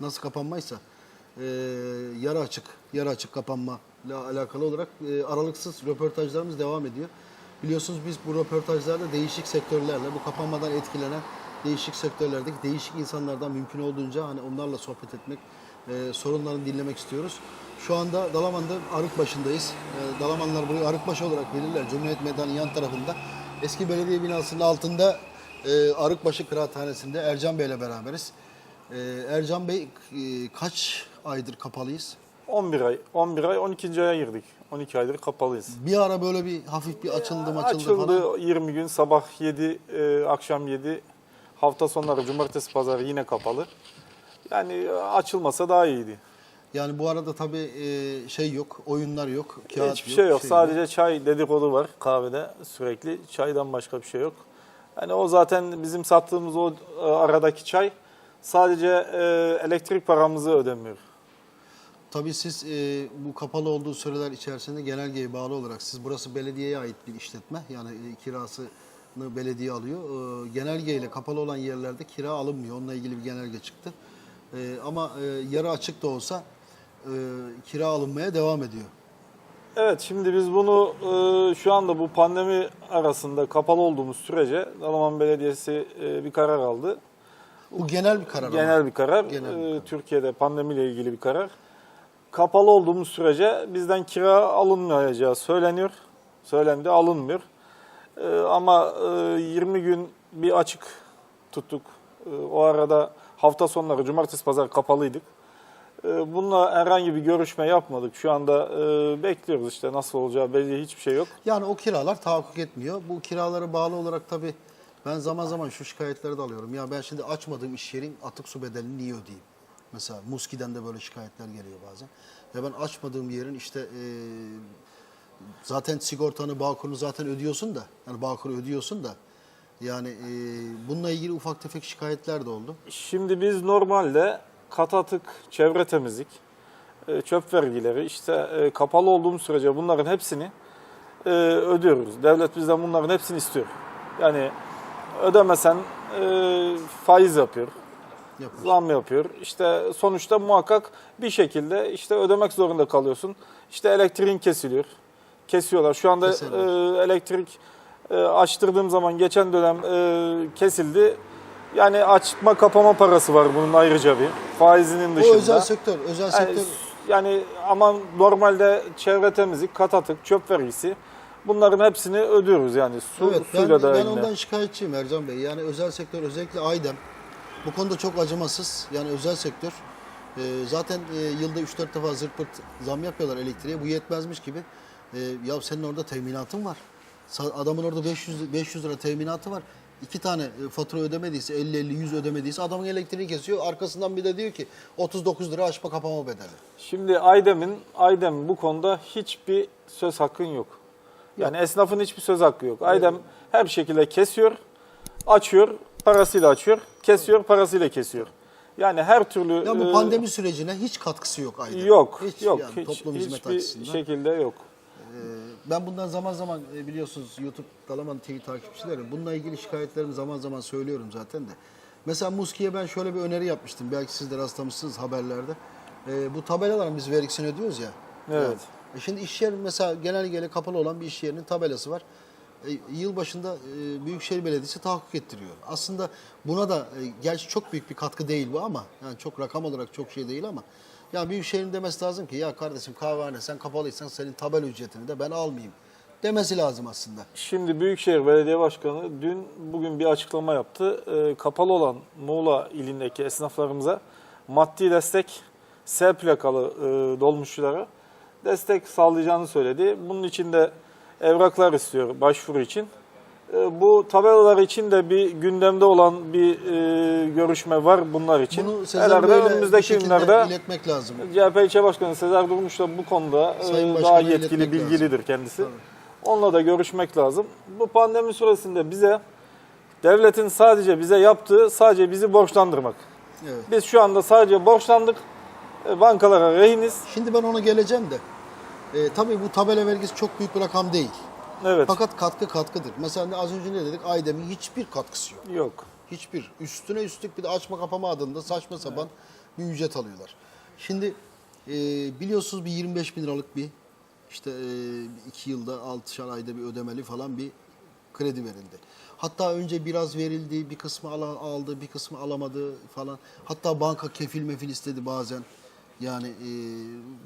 nasıl kapanmaysa e, yarı açık, yarı açık kapanma ile alakalı olarak e, aralıksız röportajlarımız devam ediyor. Biliyorsunuz biz bu röportajlarda değişik sektörlerle, bu kapanmadan etkilenen değişik sektörlerdeki değişik insanlardan mümkün olduğunca hani onlarla sohbet etmek, e, sorunlarını dinlemek istiyoruz. Şu anda Dalaman'da Arıkbaşı'ndayız. E, Dalamanlar burayı Arıkbaşı olarak bilirler. Cumhuriyet Meydanı'nın yan tarafında. Eski belediye binasının altında e, Arıkbaşı Kıraathanesi'nde Ercan Bey ile beraberiz. E, Ercan Bey e, kaç aydır kapalıyız? 11 ay, 11 ay 12. aya girdik. 12 aydır kapalıyız. Bir ara böyle bir hafif bir açıldı açıldı, Açıldı falan. 20 gün sabah 7, e, akşam 7. Hafta sonları cumartesi pazar yine kapalı. Yani açılmasa daha iyiydi. Yani bu arada tabii e, şey yok, oyunlar yok, kağıt Hiçbir şey yok. bir Sadece çay dedikodu var kahvede sürekli. Çaydan başka bir şey yok. Yani o zaten bizim sattığımız o e, aradaki çay sadece e, elektrik paramızı ödemiyor. Tabii siz e, bu kapalı olduğu süreler içerisinde genelgeye bağlı olarak siz burası belediyeye ait bir işletme. Yani e, kirasını belediye alıyor. E, genelgeyle kapalı olan yerlerde kira alınmıyor. Onunla ilgili bir genelge çıktı. E, ama e, yarı açık da olsa e, kira alınmaya devam ediyor. Evet şimdi biz bunu e, şu anda bu pandemi arasında kapalı olduğumuz sürece Dalaman Belediyesi e, bir karar aldı. Bu genel bir karar ama. Genel bir karar. Genel bir E, karar. Türkiye'de pandemiyle ilgili bir karar. Kapalı olduğumuz sürece bizden kira alınmayacağı söyleniyor. Söylendi alınmıyor. E, ama e, 20 gün bir açık tuttuk. E, o arada hafta sonları cumartesi pazar kapalıydık. E, Bununla herhangi bir görüşme yapmadık. Şu anda e, bekliyoruz işte nasıl olacağı belli hiçbir şey yok. Yani o kiralar tahakkuk etmiyor. Bu kiralara bağlı olarak tabii ben zaman zaman şu şikayetleri de alıyorum. Ya ben şimdi açmadığım iş yerin atık su bedelini niye ödeyeyim? Mesela Muski'den de böyle şikayetler geliyor bazen. Ya ben açmadığım yerin işte e, zaten sigortanı, bağkurunu zaten ödüyorsun da. Yani bağkuru ödüyorsun da. Yani e, bununla ilgili ufak tefek şikayetler de oldu. Şimdi biz normalde kat atık, çevre temizlik, e, çöp vergileri işte e, kapalı olduğumuz sürece bunların hepsini e, ödüyoruz. Devlet bizden bunların hepsini istiyor. Yani ödemesen e, faiz yapıyor, Yapıyoruz. zam yapıyor. İşte sonuçta muhakkak bir şekilde işte ödemek zorunda kalıyorsun. İşte elektriğin kesiliyor. Kesiyorlar. Şu anda e, elektrik e, açtırdığım zaman geçen dönem e, kesildi. Yani açma kapama parası var bunun ayrıca bir. Faizinin O dışında. özel sektör, özel Yani, sektör yani ama normalde çevre temizlik, kat atık, çöp vergisi bunların hepsini ödüyoruz yani su, Evet ben, suyla da ben yine. ondan şikayetçiyim Ercan Bey. Yani özel sektör özellikle Aydem bu konuda çok acımasız. Yani özel sektör e, zaten e, yılda 3-4 defa zırt pırt zam yapıyorlar elektriğe. Bu yetmezmiş gibi. E, ya senin orada teminatın var. Adamın orada 500 500 lira teminatı var. İki tane e, fatura ödemediyse 50-50-100 ödemediyse adamın elektriğini kesiyor. Arkasından bir de diyor ki 39 lira açma kapama bedeli. Şimdi Aydem'in Aydem bu konuda hiçbir söz hakkın yok. Yani esnafın hiçbir söz hakkı yok. Aydem her şekilde kesiyor, açıyor, parasıyla açıyor, kesiyor, parasıyla kesiyor. Yani her türlü Ya bu e, pandemi sürecine hiç katkısı yok Aydem'in. yok, hiç, yok, yani hiç, toplum hizmet hiçbir açısından. şekilde yok. Ee, Ben bundan zaman zaman e, biliyorsunuz YouTube Dalaman TV takipçileri bununla ilgili şikayetlerimi zaman zaman söylüyorum zaten de. Mesela Muski'ye ben şöyle bir öneri yapmıştım. Belki siz de rastlamışsınız haberlerde. Ee, bu tabelaların biz vergisini ödüyoruz ya. Evet. E şimdi iş yeri mesela genelgeyle kapalı olan bir iş yerinin tabelası var. E, yıl başında e, Büyükşehir Belediyesi tahakkuk ettiriyor. Aslında buna da e, gerçi çok büyük bir katkı değil bu ama yani çok rakam olarak çok şey değil ama ya Büyükşehir'in demesi lazım ki ya kardeşim kahvehane sen kapalıysan senin tabela ücretini de ben almayayım demesi lazım aslında. Şimdi Büyükşehir Belediye Başkanı dün bugün bir açıklama yaptı. Ee, kapalı olan Muğla ilindeki esnaflarımıza maddi destek S plakalı e, dolmuşçulara destek sağlayacağını söyledi. Bunun için de evraklar istiyor başvuru için. E, bu tabelalar için de bir gündemde olan bir e, görüşme var bunlar için. Bunu Sezer Herhalde önümüzdeki günlerde iletmek lazım. CHP ilçe başkanı Sezer Durmuş da bu konuda e, daha yetkili, bilgilidir kendisi. Onunla da görüşmek lazım. Bu pandemi süresinde bize devletin sadece bize yaptığı sadece bizi borçlandırmak. Evet. Biz şu anda sadece borçlandık. E, Bankalara rehiniz. Şimdi ben ona geleceğim de. E, tabii bu tabela vergisi çok büyük bir rakam değil. Evet. Fakat katkı katkıdır. Mesela az önce ne dedik? Aydem'in hiçbir katkısı yok. Yok. Hiçbir. Üstüne üstlük bir de açma kapama adında saçma sapan bir ücret alıyorlar. Şimdi e, biliyorsunuz bir 25 bin liralık bir işte e, iki yılda 6'şar ayda bir ödemeli falan bir kredi verildi. Hatta önce biraz verildi, bir kısmı aldı, bir kısmı alamadı falan. Hatta banka kefil mefil istedi bazen. Yani e,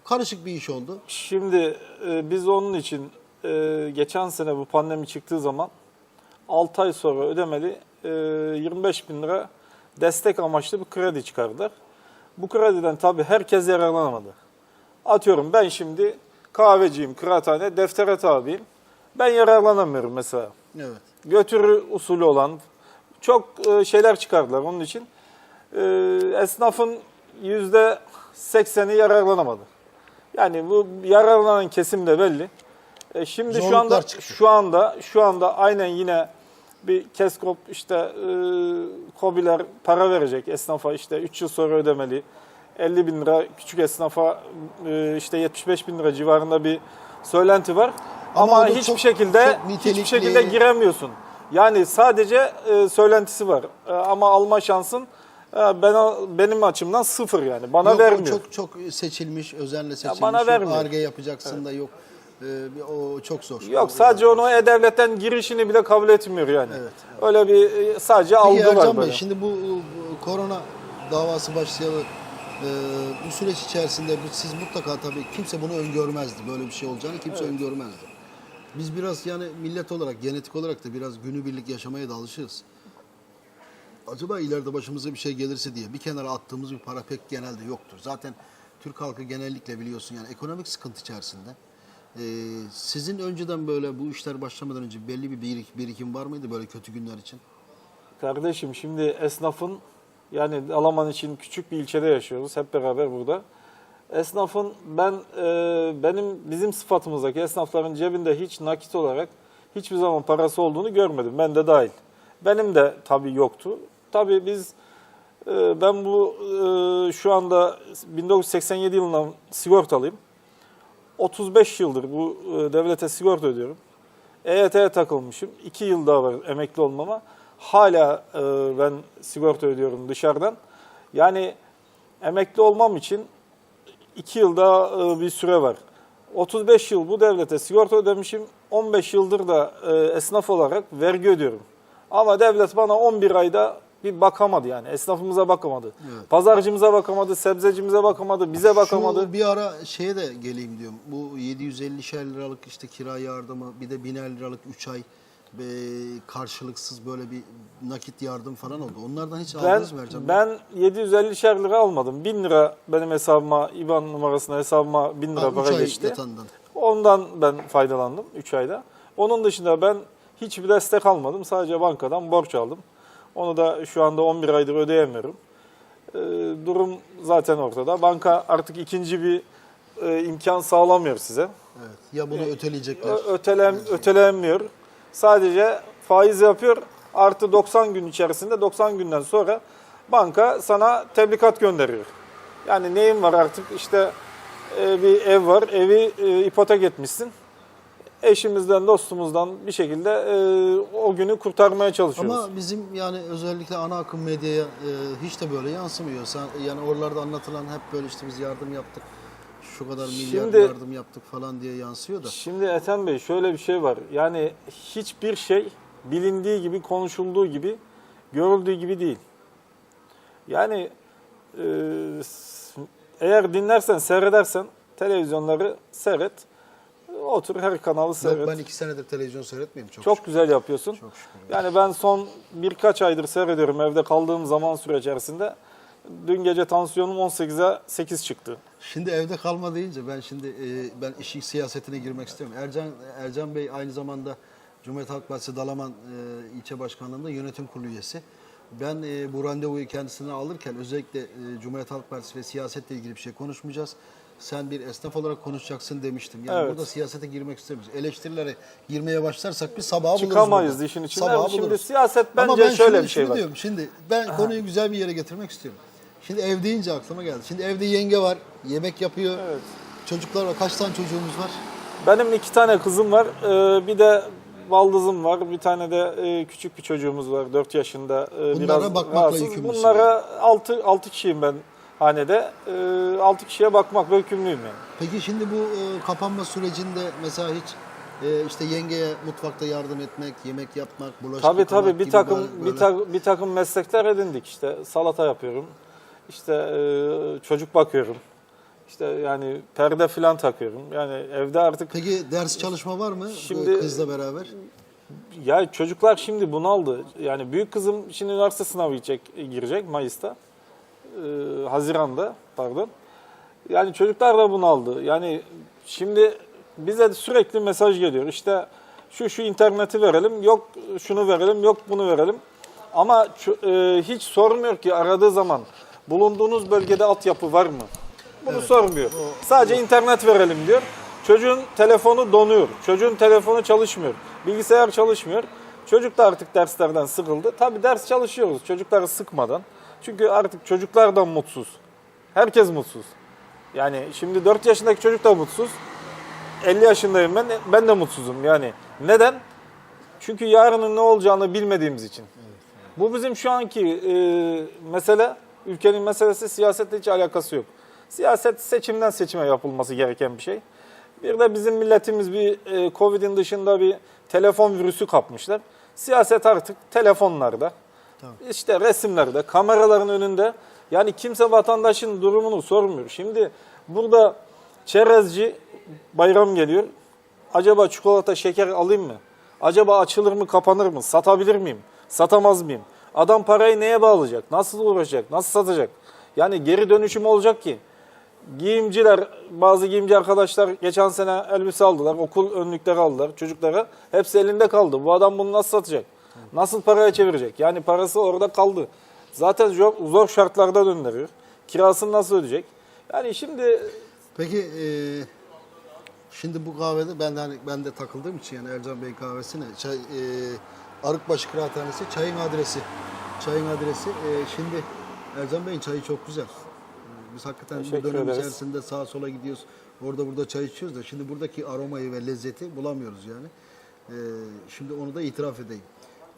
karışık bir iş oldu. Şimdi e, biz onun için e, geçen sene bu pandemi çıktığı zaman 6 ay sonra ödemeli e, 25 bin lira destek amaçlı bir kredi çıkardılar. Bu krediden tabii herkes yararlanamadı. Atıyorum ben şimdi kahveciyim, kıraathane, deftere tabiyim. Ben yararlanamıyorum mesela. Evet. götürü usulü olan çok e, şeyler çıkardılar onun için. E, Esnafın yüzde sekseni yararlanamadı. Yani bu yararlanan kesim de belli. E, Şimdi şu Zorluklar anda çıktı. şu anda şu anda aynen yine bir Keskop işte e, Kobiler para verecek esnafa işte 3 yıl sonra ödemeli. 50 bin lira küçük esnafa e, işte 75 bin lira civarında bir söylenti var. Ama Ama, hiçbir çok- şekilde çok hiçbir şekilde giremiyorsun. Yani sadece e, söylentisi var. E, ama alma şansın ben benim açımdan sıfır yani. Bana Yok, o vermiyor. çok çok seçilmiş, özenle seçilmiş. bana Yok, vermiyor. Ar-Ge yapacaksın da yok. Ee, o çok zor. Yok sadece onu e-devletten girişini bile kabul etmiyor yani. Evet, Öyle bir e, sadece Peki algı var Ercan böyle. Bey, şimdi bu, bu korona davası başlayalı e, bu süreç içerisinde bu- siz mutlaka tabii kimse bunu öngörmezdi. Böyle bir şey olacağını kimse öngörmezdi. Biz biraz yani millet olarak, genetik olarak da biraz günübirlik yaşamaya da alışırız. Acaba ileride başımıza bir şey gelirse diye bir kenara attığımız bir para pek genelde yoktur. Zaten Türk halkı genellikle biliyorsun yani ekonomik sıkıntı içerisinde. Ee, sizin önceden böyle bu işler başlamadan önce belli bir birik- birikim var mıydı böyle kötü günler için? Kardeşim şimdi esnafın yani Alaman için küçük bir ilçede yaşıyoruz hep beraber burada. Esnafın ben e, benim bizim sıfatımızdaki esnafların cebinde hiç nakit olarak hiçbir zaman parası olduğunu görmedim. Ben de dahil. Benim de tabii yoktu. Tabii biz e, ben bu e, şu anda 1987 yılından sigortalıyım. 35 yıldır bu e, devlete sigorta ödüyorum. EYT'ye takılmışım. 2 yıl daha var emekli olmama. Hala ben sigorta ödüyorum dışarıdan. Yani emekli olmam için 2 yıl daha bir süre var. 35 yıl bu devlete sigorta ödemişim. 15 yıldır da esnaf olarak vergi ödüyorum. Ama devlet bana 11 ayda bir bakamadı yani. Esnafımıza bakamadı. Evet. Pazarcımıza bakamadı, sebzecimize bakamadı, bize bakamadı. Şu bir ara şeye de geleyim diyorum. Bu 750 liralık işte kira yardımı bir de 1000'er liralık 3 ay ve karşılıksız böyle bir nakit yardım falan oldu. Onlardan hiç Ben, aldınız mı Ercan ben 750 lira almadım. 1000 lira benim hesabıma, IBAN numarasına hesabıma 1000 lira Ha, para geçti. yatandan. Ondan ben faydalandım 3 ayda. Onun dışında ben hiçbir destek almadım. Sadece bankadan borç aldım. Onu da şu anda 11 aydır ödeyemiyorum. Ee, durum zaten ortada. Banka artık ikinci bir e, imkan sağlamıyor size. Evet. Ya bunu öteleyecekler. Ö- Ötelem, ötelenmiyor. Sadece faiz yapıyor. Artı 90 gün içerisinde 90 günden sonra banka sana tebligat gönderiyor. Yani neyin var artık işte e, bir ev var. Evi e, ipotek etmişsin. Eşimizden, dostumuzdan bir şekilde e, o günü kurtarmaya çalışıyoruz. Ama bizim yani özellikle ana akım medyaya e, hiç de böyle yansımıyor. Sen, yani oralarda anlatılan hep böyle işte biz yardım yaptık. Şu kadar milyar Şimdi- yardım yaptık falan diye yansıyor da. Şimdi Ethem Bey şöyle bir şey var. Yani hiçbir şey bilindiği gibi, konuşulduğu gibi, görüldüğü gibi değil. Yani e, s- eğer dinlersen, seyredersen televizyonları seyret. Otur her kanalı seyret. ben iki senedir televizyon seyretmiyorum. Çok, Çok güzel yapıyorsun. Çok şükür. Yani ben son birkaç aydır seyrediyorum evde kaldığım zaman süre içerisinde. Dün gece tansiyonum 18'e 8 çıktı. Şimdi evde kalma deyince ben şimdi e, ben işin siyasetine girmek istiyorum. Ercan Ercan Bey aynı zamanda Cumhuriyet Halk Partisi Dalaman e, ilçe başkanlığında yönetim kurulu üyesi. Ben e, bu randevuyu kendisinden alırken özellikle e, Cumhuriyet Halk Partisi ve siyasetle ilgili bir şey konuşmayacağız. Sen bir esnaf olarak konuşacaksın demiştim. Yani Evet. burada siyasete girmek istemiyoruz. Eleştirilere girmeye başlarsak bir sabaha buluruz Çıkamayız burada. işin içinden. Sabaha Şimdi buluruz. siyaset Ama bence ben şöyle şunu, bir şey şunu var. diyorum. Şimdi ben konuyu güzel bir yere getirmek istiyorum. Şimdi ev deyince aklıma geldi. Şimdi evde yenge var, yemek yapıyor. Evet. Çocuklar var. Kaç tane çocuğumuz var? Benim iki tane kızım var. Ee, bir de baldızım var. Bir tane de e, küçük bir çocuğumuz var 4 yaşında. E, Bunlara biraz bakmakla rahatsız. yükümlüsün Bunlara 6 6 kişiyim ben hanede. E, 6 kişiye bakmakla yükümlüyüm yani. Peki şimdi bu e, kapanma sürecinde mesela hiç e, işte yengeye mutfakta yardım etmek, yemek yapmak, bulaşık Tabii tabii bir takım böyle- bir, ta- bir takım meslekler edindik işte salata yapıyorum. İşte e, çocuk bakıyorum. İşte yani perde falan takıyorum. Yani evde artık Peki ders çalışma var mı Şimdi- bu kızla beraber? Ya çocuklar şimdi bunaldı. Yani büyük kızım şimdi üniversite sınavı gidecek, girecek Mayıs'ta. Ee, Haziran'da pardon. Yani çocuklar da bunaldı. Yani şimdi bize sürekli mesaj geliyor. İşte şu şu interneti verelim, yok şunu verelim, yok bunu verelim. Ama e, hiç sormuyor ki aradığı zaman bulunduğunuz bölgede altyapı var mı? Bunu sormuyor. Sadece internet verelim diyor. Çocuğun telefonu donuyor. Çocuğun telefonu çalışmıyor. Bilgisayar çalışmıyor. Çocuk da artık derslerden sıkıldı. Tabii ders çalışıyoruz çocukları sıkmadan. Çünkü artık çocuklar da mutsuz. Herkes mutsuz. Yani şimdi 4 yaşındaki çocuk da mutsuz. 50 yaşındayım ben. Ben de mutsuzum yani. Neden? Çünkü yarının ne olacağını bilmediğimiz için. Bu bizim şu anki e, mesele, ülkenin meselesi siyasetle hiç alakası yok. Siyaset seçimden seçime yapılması gereken bir şey. Bir de bizim milletimiz bir e, Covid'in dışında bir telefon virüsü kapmışlar. Siyaset artık telefonlarda, işte resimlerde, kameraların önünde. Yani kimse vatandaşın durumunu sormuyor. Şimdi burada çerezci bayram geliyor. Acaba çikolata, şeker alayım mı? Acaba açılır mı, kapanır mı? Satabilir miyim? Satamaz mıyım? Adam parayı neye bağlayacak? Nasıl uğraşacak? Nasıl satacak? Yani geri dönüşüm olacak ki. Giyimciler, bazı giyimci arkadaşlar geçen sene elbise aldılar, okul önlükleri aldılar çocuklara. Hepsi elinde kaldı. Bu adam bunu nasıl satacak? Nasıl paraya çevirecek? Yani parası orada kaldı. Zaten zor, zor şartlarda döndürüyor. Kirasını nasıl ödeyecek? Yani şimdi Peki e, şimdi bu kahvede ben de hani ben de takıldığım için yani Ercan Bey kahvesine çay e, Arıkbaşı Kıraathanesi çayın adresi. Çayın adresi. E, şimdi Ercan Bey'in çayı çok güzel. E, Biz hakikaten bu Teşekkür dönem ederiz. içerisinde sağa sola gidiyoruz. Orada burada çay içiyoruz da şimdi buradaki aromayı ve lezzeti bulamıyoruz yani. E, şimdi onu da itiraf edeyim.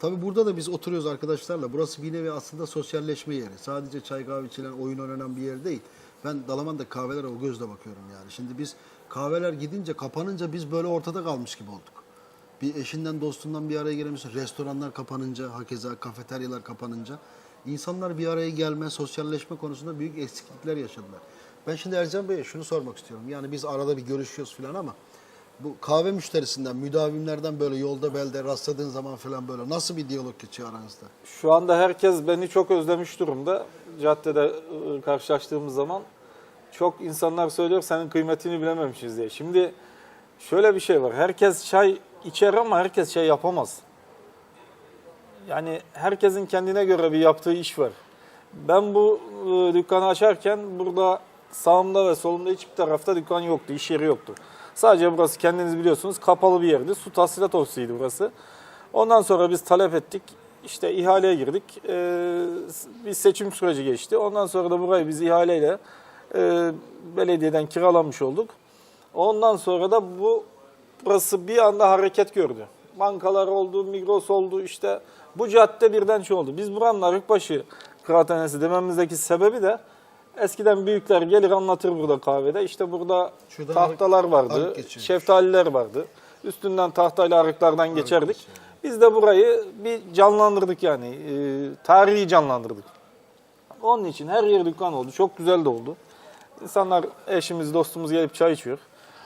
Tabii burada da biz oturuyoruz arkadaşlarla. Burası bir nevi aslında sosyalleşme yeri. Sadece çay kahve içilen, oyun oynanan bir yer değil. Ben Dalaman'da kahvelere o gözle bakıyorum yani. Şimdi biz kahveler gidince, kapanınca biz böyle ortada kalmış gibi olduk. Bir eşinden, dostundan bir araya gelemiyorsun. Restoranlar kapanınca, hakeza kafeteryalar kapanınca insanlar bir araya gelme, sosyalleşme konusunda büyük eksiklikler yaşadılar. Ben şimdi Ercan Bey'e şunu sormak istiyorum. Yani biz arada bir görüşüyoruz falan ama bu kahve müşterisinden, müdavimlerden böyle yolda belde rastladığın zaman falan böyle nasıl bir diyalog geçiyor aranızda? Şu anda herkes beni çok özlemiş durumda. Caddede e, karşılaştığımız zaman çok insanlar söylüyor senin kıymetini bilememişiz diye. Şimdi şöyle bir şey var. Herkes çay içer ama herkes çay yapamaz. Yani herkesin kendine göre bir yaptığı iş var. Ben bu e, dükkanı açarken burada sağımda ve solumda hiçbir tarafta dükkan yoktu, iş yeri yoktu. Sadece burası kendiniz biliyorsunuz kapalı bir yerdi. Su tahsilat ofisiydi burası. Ondan sonra biz talep ettik. İşte ihaleye girdik. Ee, bir seçim süreci geçti. Ondan sonra da burayı biz ihaleyle e, belediyeden kiralamış olduk. Ondan sonra da bu burası bir anda hareket gördü. Bankalar oldu, Migros oldu işte bu cadde birden şey oldu. Biz buranın Arıkbaşı Kıraathanesi dememizdeki sebebi de eskiden büyükler gelir anlatır burada kahvede. İşte burada Şuradan tahtalar arık- vardı, arık geçiyor. şeftaliler vardı. Üstünden tahtayla arıklardan geçerdik. Biz de burayı bir canlandırdık yani. e, tarihi canlandırdık. Onun için her yer dükkan oldu. Çok güzel de oldu. İnsanlar, eşimiz, dostumuz gelip çay içiyor.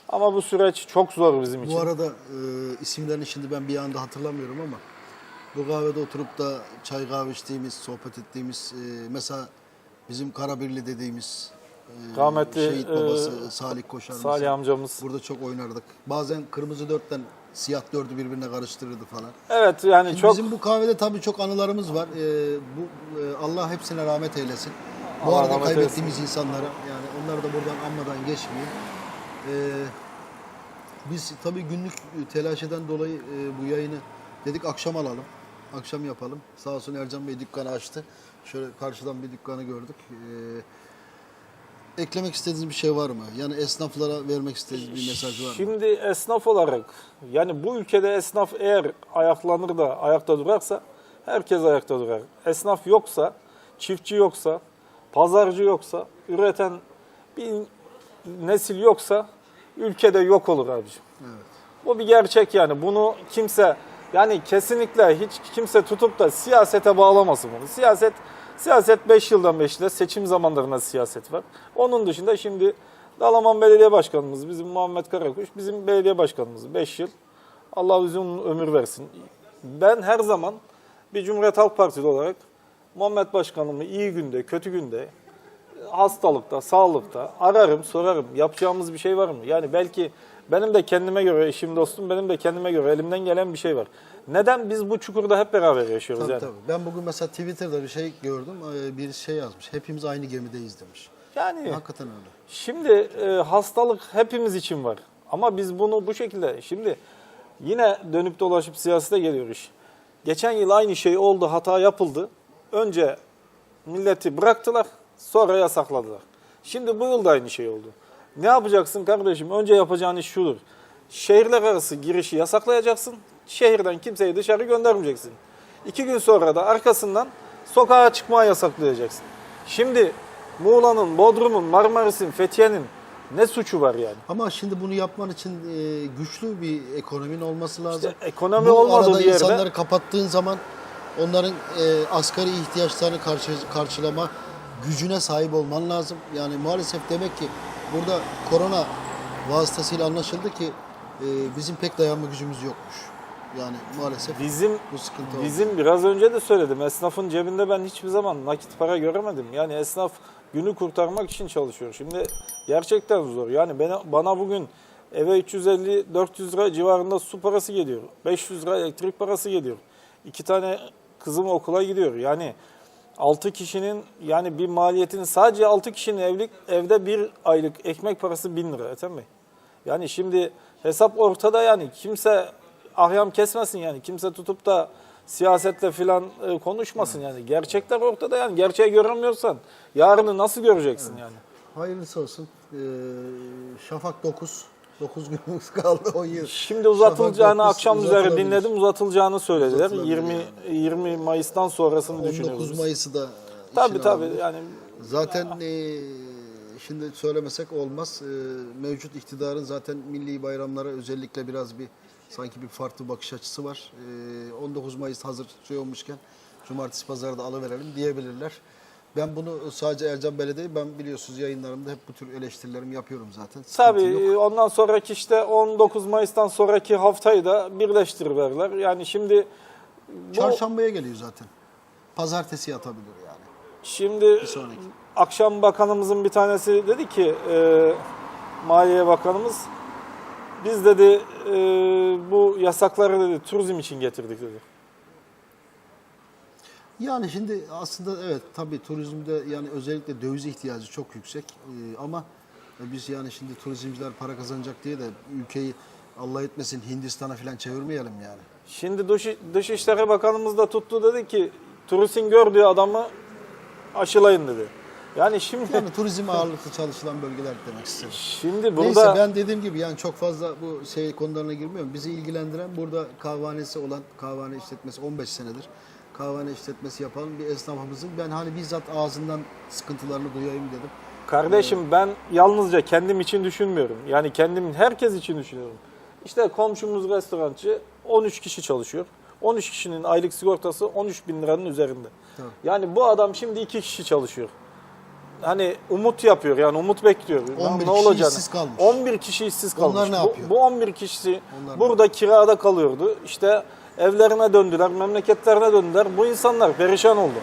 Ama bu süreç çok zor bizim için. Bu arada e, isimlerini şimdi ben bir anda hatırlamıyorum ama bu kahvede oturup da çay kahve içtiğimiz, sohbet ettiğimiz e, mesela bizim Karabirli dediğimiz e, Rahmetli, şehit babası e, Salih Koşar Salih amcamız. Burada çok oynardık. Bazen kırmızı dörtten siyah dördü birbirine karıştırırdı falan. Evet yani Şimdi çok Bizim bu kahvede tabii çok anılarımız var. Ee, bu e, Allah hepsine rahmet eylesin. Bu Allah arada kaybettiğimiz insanlara yani onları da buradan anmadan geçmeyeyim. Ee, biz tabii günlük telaş eden dolayı e, bu yayını dedik akşam alalım. Akşam yapalım. Sağ olsun Ercan Bey dükkanı açtı. Şöyle karşıdan bir dükkanı gördük. Ee, eklemek istediğiniz bir şey var mı? Yani esnaflara vermek istediğiniz bir mesaj var mı? Şimdi esnaf olarak yani bu ülkede esnaf eğer ayaklanır da ayakta durarsa herkes ayakta durar. Esnaf yoksa, çiftçi yoksa, pazarcı yoksa, üreten bir nesil yoksa ülkede yok olur abiciğim. Evet. Bu bir gerçek yani. Bunu kimse yani kesinlikle hiç kimse tutup da siyasete bağlamasın bunu. Siyaset siyaset 5 yıldan 5 yılda seçim zamanlarında siyaset var. Onun dışında şimdi Dalaman Belediye Başkanımız bizim Muhammed Karakuş bizim belediye başkanımız 5 yıl. Allah uzun ömür versin. Ben her zaman bir Cumhuriyet Halk Partili olarak Muhammed Başkanımı iyi günde, kötü günde hastalıkta, sağlıkta ararım, sorarım. Yapacağımız bir şey var mı? Yani belki benim de kendime göre, eşim dostum benim de kendime göre elimden gelen bir şey var. Neden biz bu çukurda hep beraber yaşıyoruz Tabii yani? tabii. Ben bugün mesela Twitter'da bir şey gördüm. Ee, Bir şey yazmış. Hepimiz aynı gemideyiz demiş. Yani Hakikaten öyle. şimdi e, hastalık hepimiz için var. Ama biz bunu bu şekilde şimdi yine dönüp dolaşıp siyasete geliyor iş. Geçen yıl aynı şey oldu, hata yapıldı. Önce milleti bıraktılar, sonra yasakladılar. Şimdi bu yıl da aynı şey oldu. Ne yapacaksın kardeşim? Önce yapacağın iş şudur. Şehirler arası girişi yasaklayacaksın. Şehirden kimseyi dışarı göndermeyeceksin. İki gün sonra da arkasından sokağa çıkmayı yasaklayacaksın. Şimdi Muğla'nın, Bodrum'un, Marmaris'in, Fethiye'nin ne suçu var yani? Ama şimdi bunu yapman için e, güçlü bir ekonomin olması lazım. İşte ekonomi Bu olmadığı arada bir yerde- insanları kapattığın zaman onların e, asgari ihtiyaçlarını karşı, karşılama gücüne sahip olman lazım. Yani maalesef demek ki burada korona vasıtasıyla anlaşıldı ki e, bizim pek dayanma gücümüz yokmuş. Yani maalesef Bizim bu sıkıntı oldu. Bizim biraz önce de söyledim. Esnafın cebinde ben hiçbir zaman nakit para göremedim. Yani esnaf günü kurtarmak için çalışıyor. Şimdi gerçekten zor. Yani bana, bana bugün eve 350-400 lira civarında su parası geliyor. 500 lira elektrik parası geliyor. İki tane kızım okula gidiyor. Yani 6 kişinin yani bir maliyetin sadece 6 kişinin evlilik evde bir aylık ekmek parası 1000 lira Ethem Bey. Yani şimdi hesap ortada yani kimse ahyam kesmesin yani kimse tutup da siyasetle filan e, konuşmasın yani. Gerçekler ortada yani gerçeği göremiyorsan yarını nasıl göreceksin yani? Hayırlısı olsun. Ee, Şafak 9. 9 günümüz kaldı 10 yıl. Şimdi uzatılacağını Şafak akşam üzeri dinledim uzatılacağını söylediler. Uzatılabilir 20 yani. 20 Mayıs'tan sonrasını 19 düşünüyoruz. Mayıs'ı da Tabii tabii aldık. yani Zaten e, şimdi söylemesek olmaz. E, mevcut iktidarın zaten milli bayramlara özellikle biraz bir sanki bir farklı bakış açısı var. E, 19 Mayıs hazır şey olmuşken cumartesi pazarda alıverelim diyebilirler. Ben bunu sadece Ercan Belediye, ben biliyorsunuz yayınlarımda hep bu tür eleştirilerimi yapıyorum zaten. Sıkıntı Tabii yok. ondan sonraki işte 19 Mayıs'tan sonraki haftayı da birleştiriverler. Yani şimdi bu, Çarşambaya geliyor zaten. Pazartesi atabilir yani. şimdi sonraki. akşam bakanımızın bir tanesi dedi ki e, Maliye Bakanımız biz dedi e, bu yasakları dedi turizm için getirdik dedi. Yani şimdi aslında evet tabii turizmde yani özellikle döviz ihtiyacı çok yüksek Ee, ama biz yani şimdi turizmciler para kazanacak diye de ülkeyi Allah etmesin Hindistan'a falan çevirmeyelim yani. Şimdi Dış, Dışişleri Bakanımız da tuttu dedi ki turistin gördüğü adamı aşılayın dedi. Yani şimdi Yani turizm ağırlıklı çalışılan bölgeler demek istedim. şimdi burada Neyse ben dediğim gibi yani çok fazla bu şey konularına girmiyorum. Bizi ilgilendiren burada kahvanesi olan kahvehane işletmesi 15 senedir kahvehane işletmesi yapan bir esnafımızın ben hani bizzat ağzından sıkıntılarını duyayım dedim. Kardeşim ben yalnızca kendim için düşünmüyorum. Yani kendim herkes için düşünüyorum. İşte komşumuz restorancı 13 kişi çalışıyor. 13 kişinin aylık sigortası 13 bin liranın üzerinde. Tabii. Yani bu adam şimdi 2 kişi çalışıyor. Hani umut yapıyor yani umut bekliyor. 11 ne kişi olacağını. işsiz kalmış. 11 kişi işsiz kalmış. Onlar ne Bu- yapıyor? Bu, 11 kişisi Onlar ne burada kirada kalıyordu. İşte evlerine döndüler, memleketlerine döndüler. Bu insanlar perişan oldu.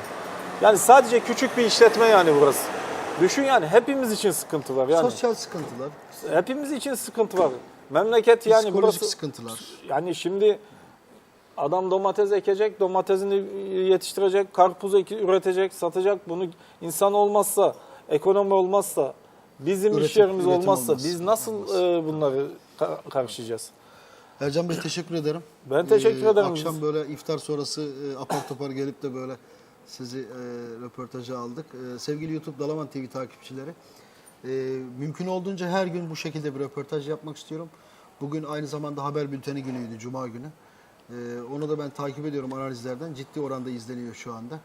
Yani sadece küçük bir işletme yani burası. Düşün yani hepimiz için sıkıntı var yani. Sosyal sıkıntılar, Hepimiz için sıkıntı var. Memleket yani psikolojik burası sıkıntılar. yani şimdi adam domates ekecek, domatesini yetiştirecek, karpuz eki- üretecek, satacak. Bunu insan olmazsa, ekonomi olmazsa, bizim iş Üretim- yerimiz üretim olmazsa olmaz. biz nasıl e, bunları ka- karşılayacağız? Ercan Bey teşekkür ederim. Ben teşekkür Ee, ederim. Akşam böyle iftar sonrası e, apar topar gelip de böyle sizi e, röportaja aldık. E, sevgili YouTube Dalaman TV takipçileri, E, mümkün olduğunca her gün bu şekilde bir röportaj yapmak istiyorum. Bugün aynı zamanda haber bülteni günüydü, Cuma günü. E, onu da ben takip ediyorum analizlerden. Ciddi oranda izleniyor şu anda.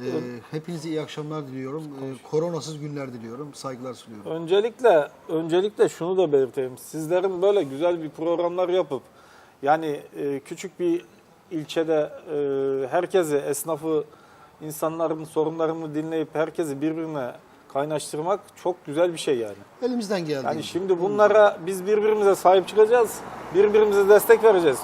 E, hepinize iyi akşamlar diliyorum. E, koronasız günler diliyorum. Saygılar sunuyorum. Öncelikle öncelikle şunu da belirteyim. Sizlerin böyle güzel bir programlar yapıp yani e, küçük bir ilçede e, herkesi, esnafı, insanların sorunlarını dinleyip herkesi birbirine kaynaştırmak çok güzel bir şey yani. Elimizden geldiğince. Yani şimdi bunlara biz birbirimize sahip çıkacağız. Birbirimize destek vereceğiz.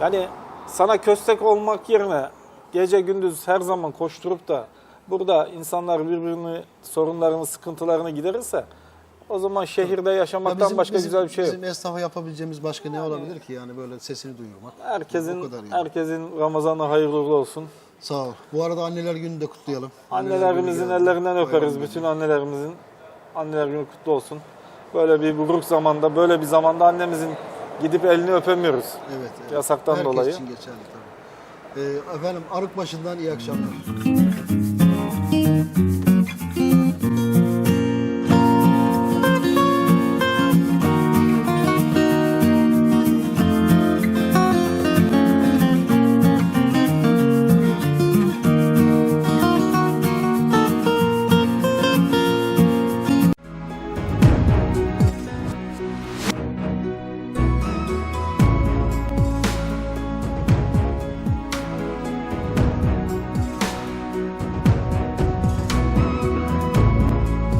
Yani sana köstek olmak yerine gece gündüz her zaman koşturup da burada insanlar birbirini sorunlarını, sıkıntılarını giderirse o zaman şehirde Ya yaşamaktan bizim- başka bizim- güzel bir şey yok. Bizim esnafa yapabileceğimiz başka ne olabilir ki yani böyle sesini duyurmak. Herkesin yani. herkesin Ramazanı hayırlı uğurlu olsun. Sağ ol. Bu arada anneler gününü de kutlayalım. Annelerimizin Anneler günü geldi. ellerinden öperiz. Bütün günü. annelerimizin anneler günü kutlu olsun. Böyle bir buruk zamanda, böyle bir zamanda annemizin gidip elini öpemiyoruz. Evet. evet. Yasaktan Herkes dolayı. için geçerli tabii. Ee, efendim Arıkbaşı'ndan iyi akşamlar.